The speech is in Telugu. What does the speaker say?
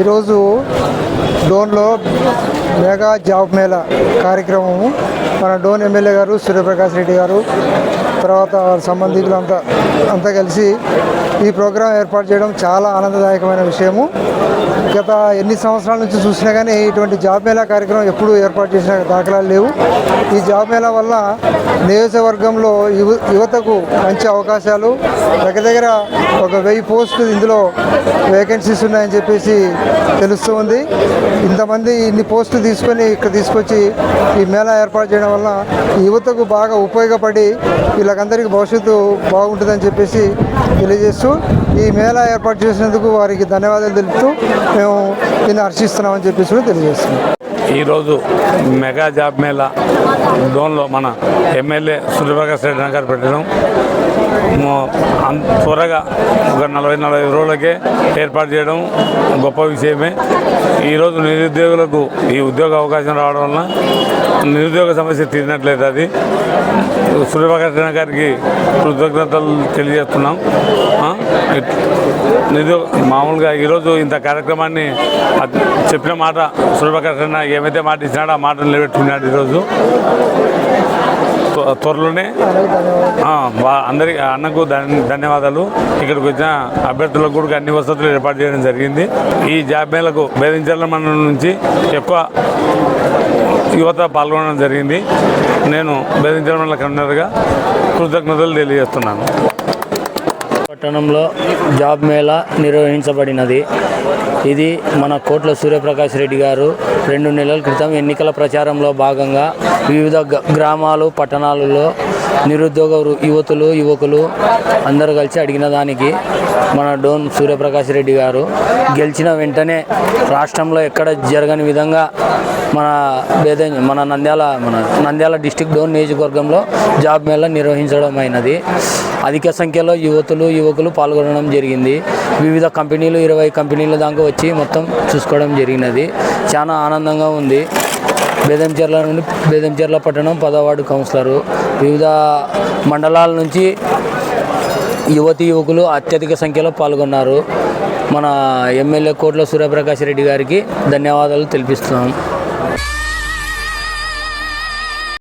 ఈరోజు డోన్లో మెగా జాబ్ మేళా కార్యక్రమము మన డోన్ ఎమ్మెల్యే గారు సూర్యప్రకాష్ రెడ్డి గారు తర్వాత వాళ్ళ అంతా అంతా కలిసి ఈ ప్రోగ్రాం ఏర్పాటు చేయడం చాలా ఆనందదాయకమైన విషయము. గత ఎన్ని సంవత్సరాల నుంచి చూసినా కానీ ఇటువంటి జాబ్ మేళా కార్యక్రమం ఎప్పుడూ ఏర్పాటు చేసిన దాఖలాలు లేవు. ఈ జాబ్ మేళా వల్ల నియోజకవర్గంలో యువ యువతకు మంచి అవకాశాలు. దగ్గర దగ్గర ఒక వెయ్యి పోస్టులు ఇందులో వేకెన్సీస్ ఉన్నాయని చెప్పేసి తెలుస్తూ ఉంది. ఇంతమంది ఇన్ని పోస్టులు తీసుకొని ఇక్కడ తీసుకొచ్చి ఈ మేళా ఏర్పాటు చేయడం వల్ల యువతకు బాగా ఉపయోగపడి వీళ్ళకందరికీ భవిష్యత్తు బాగుంటుందని చెప్పేసి తెలియజేస్తూ ఈ మేళా ఏర్పాటు చేసినందుకు వారికి ధన్యవాదాలు తెలుపుతూ మేము దీన్ని హర్షిస్తున్నామని చెప్పేసి కూడా తెలియజేస్తున్నాం. ఈరోజు మెగా జాబ్ మేళా డోన్లో మన ఎమ్మెల్యే సూర్యప్రకాష్ రెడ్డి గారు పెట్టడం. త్వరగా ఒక నలభై నలభై రోజులకే ఏర్పాటు చేయడం గొప్ప విషయమే. ఈరోజు నిరుద్యోగులకు ఈ ఉద్యోగ అవకాశం రావడం వలన నిరుద్యోగ సమస్య తీరినట్లేదు అది. సూర్యప్రకాష్ గారికి కృతజ్ఞతలు తెలియజేస్తున్నాం. నిరుద్యోగ మామూలుగా ఈరోజు ఇంత కార్యక్రమాన్ని చెప్పిన మాట సూర్యప్రకాష్ ఏమైతే మాట ఇచ్చినాడో ఆ మాట నిలబెట్టుకున్నాడు ఈరోజు త్వ- త్వరలోనే అందరి అన్నకు దాన్ని ధన్యవాదాలు. ఇక్కడికి వచ్చిన అభ్యర్థులకు కూడా అన్ని వసతులు ఏర్పాటు చేయడం జరిగింది. ఈ జాబ్ మేళకు బేదించర్ల మండలం నుంచి ఎక్కువ యువత పాల్గొనడం జరిగింది. నేను బేదించర్ల మండల కన్వీనర్గా కృతజ్ఞతలు తెలియజేస్తున్నాను. పట్టణంలో జాబ్ మేళా నిర్వహించబడినది. ఇది మన కోట్ల సూర్యప్రకాష్ రెడ్డి గారు రెండు నెలల క్రితం ఎన్నికల ప్రచారంలో భాగంగా వివిధ గ- గ్రామాలు పట్టణాలలో నిరుద్యోగ యువతులు యువకులు అందరూ కలిసి అడిగిన దానికి మన డోన్ సూర్యప్రకాష్ రెడ్డి గారు గెలిచిన వెంటనే రాష్ట్రంలో ఎక్కడ జరగని విధంగా మన బేద మన నంద్యాల మన నంద్యాల డిస్టిక్ డోన్ నియోజకవర్గంలో జాబ్ మేళా నిర్వహించడం అయినది. అధిక సంఖ్యలో యువతులు యువకులు పాల్గొనడం జరిగింది. వివిధ కంపెనీలు ఇరవై కంపెనీల దాకా వచ్చి మొత్తం చూసుకోవడం జరిగినది. చాలా ఆనందంగా ఉంది. బేదంచెర్ల నుండి బేదంచెర్ల పట్టణం పదవాడు కౌన్సిలరు. వివిధ మండలాల నుంచి యువతి యువకులు అత్యధిక సంఖ్యలో పాల్గొన్నారు. మన ఎమ్మెల్యే కోట్ల సూర్యప్రకాష్ రెడ్డి గారికి ధన్యవాదాలు తెలిపిస్తున్నాం.